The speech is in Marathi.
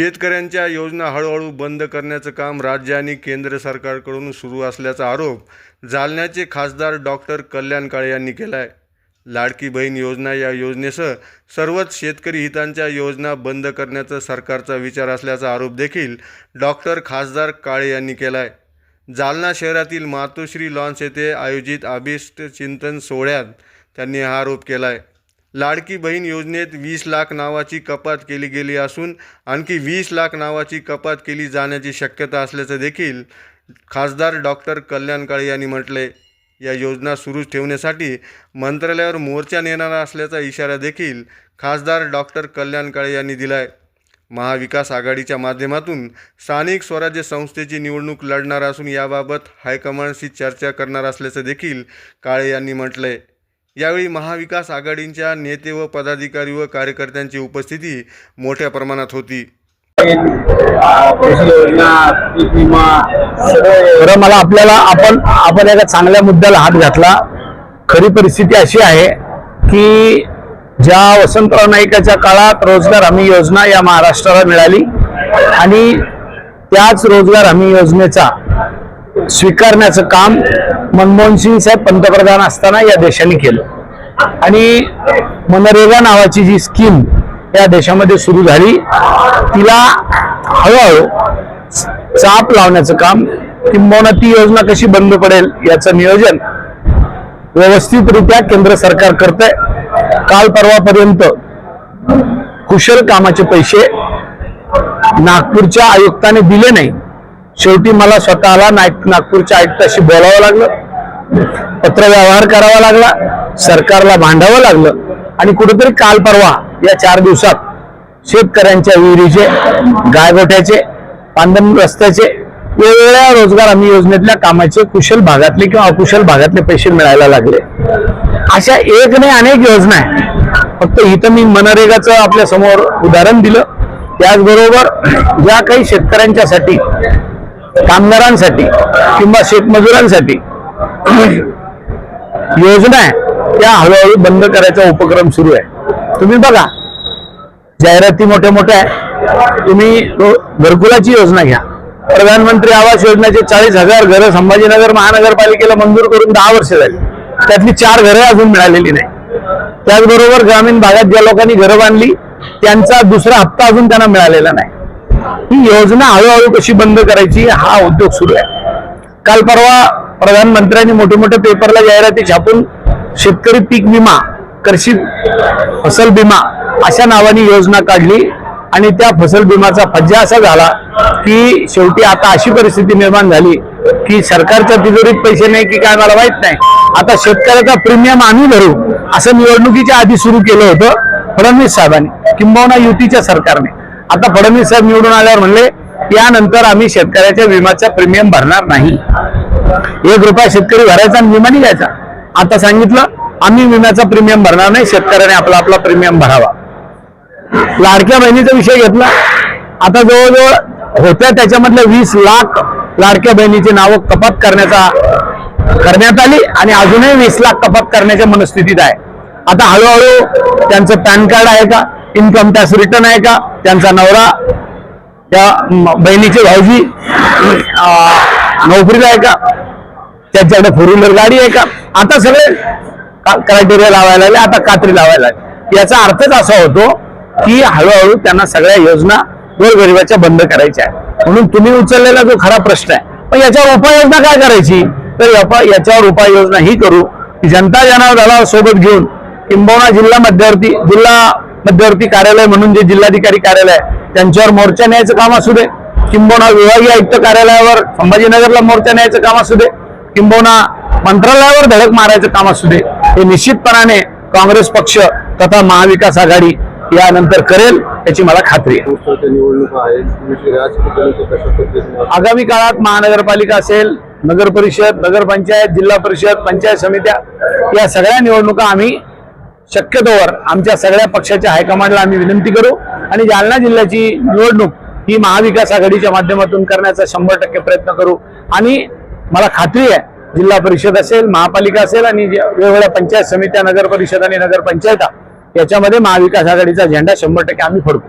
शेतकऱ्यांच्या योजना हळूहळू बंद करण्याचं काम राज्य आणि केंद्र सरकारकडून सुरू असल्याचा आरोप जालन्याचे खासदार डॉक्टर कल्याण काळे यांनी केला आहे लाडकी बहीण योजना या योजनेसह सर्वच शेतकरी हितांच्या योजना बंद करण्याचा सरकारचा विचार असल्याचा आरोप देखील डॉक्टर खासदार काळे यांनी केला आहे जालना शहरातील मातोश्री लॉन्स येथे आयोजित अभिष्ट चिंतन सोहळ्यात त्यांनी हा आरोप केला आहे लाडकी बहीण योजनेत वीस लाख नावाची कपात केली गेली असून आणखी वीस लाख नावाची कपात केली जाण्याची शक्यता असल्याचं देखील खासदार डॉक्टर कल्याण काळे यांनी म्हटले या योजना सुरूच ठेवण्यासाठी मंत्रालयावर मोर्चा नेणारा असल्याचा इशारा देखील खासदार डॉक्टर कल्याण काळे यांनी दिला आहे महाविकास आघाडीच्या माध्यमातून स्थानिक स्वराज्य संस्थेची निवडणूक लढणार असून याबाबत हायकमांडशी चर्चा करणार असल्याचं देखील काळे यांनी म्हटलं आहे यावेळी महाविकास आघाडींच्या नेते व पदाधिकारी व कार्यकर्त्यांची उपस्थिती मोठ्या प्रमाणात होती. योजना मला आपल्याला आपण आपण एका चांगल्या मुद्द्याला हात घातला. खरी परिस्थिती अशी आहे की ज्या वसंतराव नाईकाच्या काळात रोजगार हमी योजना या महाराष्ट्राला मिळाली आणि त्याच रोजगार हमी योजनेचा स्वीकारण्याचं काम मनमोहन सिंग साहेब पंतप्रधान असताना या देशाने केलं. आणि मनरेगा नावाची जी स्कीम या देशामध्ये सुरू झाली तिला हळूहळू चाप लावण्याचं काम किंबहुना ती योजना कशी बंद पडेल याचं नियोजन व्यवस्थितरित्या केंद्र सरकार करत आहे काल परवापर्यंत कुशल कामाचे पैसे नागपूरच्या आयुक्ताने दिले नाही. शेवटी मला स्वतःला नागपूरच्या आयुक्ताशी बोलावं लागलं. पत्रव्यवहार करावा लागला. सरकारला भांडावं लागलं. आणि कुठेतरी काल परवा या चार दिवसात शेतकऱ्यांच्या विहिरीचे गायगोठ्याचे पांदन रस्त्याचे वेगवेगळ्या रोजगार हमी योजनेतल्या कामाचे कुशल भागातले किंवा अकुशल भागातले पैसे मिळायला लागले. अशा एक नाही अनेक योजना आहे फक्त इथं मी मनरेगाचं आपल्यासमोर उदाहरण दिलं. त्याचबरोबर ज्या काही शेतकऱ्यांच्यासाठी कामगारांसाठी किंवा शेतमजुरांसाठी योजना आहे. त्या हळूहळू बंद करायचा उपक्रम सुरू आहे. तुम्ही बघा जाहिराती मोठ्या मोठ्या आहे. तुम्ही घरकुलाची योजना घ्या. प्रधानमंत्री आवास योजनेचे चाळीस हजार घरं संभाजीनगर महानगरपालिकेला मंजूर करून दहा वर्ष झाली. त्यातली चार घरं अजून मिळालेली नाही. त्याचबरोबर ग्रामीण भागात ज्या लोकांनी घरं बांधली त्यांचा दुसरा हप्ता अजून त्यांना मिळालेला नाही. ही योजना हळूहळू कशी बंद करायची हा उद्योग सुरू आहे. काल परवा प्रधानमंत्र्यांनी मोठे मोठे पेपरला जाहिराती छापून शेतकरी पीक विमा कृषी फसल विमा अशा नावाने योजना काढली आणि त्या फसल विमाचा फज्जा असा झाला की शेवटी आता अशी परिस्थिती निर्माण झाली की सरकारच्या तिजोरीत पैसे नाही की काय मला माहीत नाही. आता शेतकऱ्याचा प्रीमियम आम्ही भरू असं निवडणुकीच्या आधी सुरू केलं होतं फडणवीस साहेबांनी किंबहुना युतीच्या सरकारने. आता फडणवीस साहेब निवडून आल्यावर म्हणले यानंतर आम्ही शेतकऱ्याच्या विम्याचा प्रीमियम भरणार नाही. एक रुपया शेतकरी भरायचा आणि विमा निघायचा. आता सांगितलं आम्ही विम्याचा प्रीमियम भरणार नाही शेतकऱ्याने आपला आपला प्रीमियम भरावा. लाडक्या बहिणीचा विषय घेतला. आता जवळजवळ होत्या त्याच्यामधल्या वीस लाख लाडक्या बहिणीची नावं कपात करण्याचा करण्यात आली आणि अजूनही वीस लाख कपात करण्याच्या मनस्थितीत आहे. आता हळूहळू त्यांचं पॅन कार्ड आहे का? इन्कम टॅक्स रिटर्न आहे का? त्यांचा नवरा त्या बहिणीचे भाऊजी नोकरीला आहे का? त्यांच्याकडे फोर व्हीलर गाडी आहे का? आता सगळे क्रायटेरिया लावायला लागले आता कात्री लावायला लागले. याचा अर्थच असा होतो की हळूहळू त्यांना सगळ्या योजना गोरगरिबाच्या बंद करायच्या आहे म्हणून तुम्ही उचललेला जो खरा प्रश्न आहे पण याच्यावर उपाययोजना काय करायची? तर याच्यावर उपाययोजना ही करू की जनता जनार्दनाला सोबत घेऊन किंबहुना जिल्हा मध्यवर्ती जिल्हा मध्यवर्ती कार्यालय म्हणून जे जिल्हाधिकारी कार्यालय त्यांच्यावर मोर्चा न्यायचं काम असू दे. किंबहुना विभागीय आयुक्त कार्यालयावर संभाजीनगरला मोर्चा न्यायचं काम असू दे. किंबहुना मंत्रालयावर धडक मारायचं काम असू दे. हे निश्चितपणाने काँग्रेस पक्ष तथा महाविकास आघाडी यानंतर करेल याची मला खात्री आहे. आगामी काळात महानगरपालिका असेल नगर परिषद नगरपंचायत जिल्हा परिषद पंचायत समित्या या सगळ्या निवडणुका आम्ही शक्यतोवर आमच्या सगळ्या पक्षाच्या हायकमांडला आम्ही विनंती करू आणि जालना जिल्ह्याची निवडणूक ही महाविकास आघाडीच्या माध्यमातून करण्याचा शंभर टक्के प्रयत्न करू. आणि मला खात्री आहे जिल्हा परिषद असेल महापालिका असेल आणि वेगवेगळ्या पंचायत समित्या नगर परिषद आणि नगरपंचायता याच्यामध्ये महाविकास आघाडीचा झेंडा शंभर टक्के आम्ही फडकू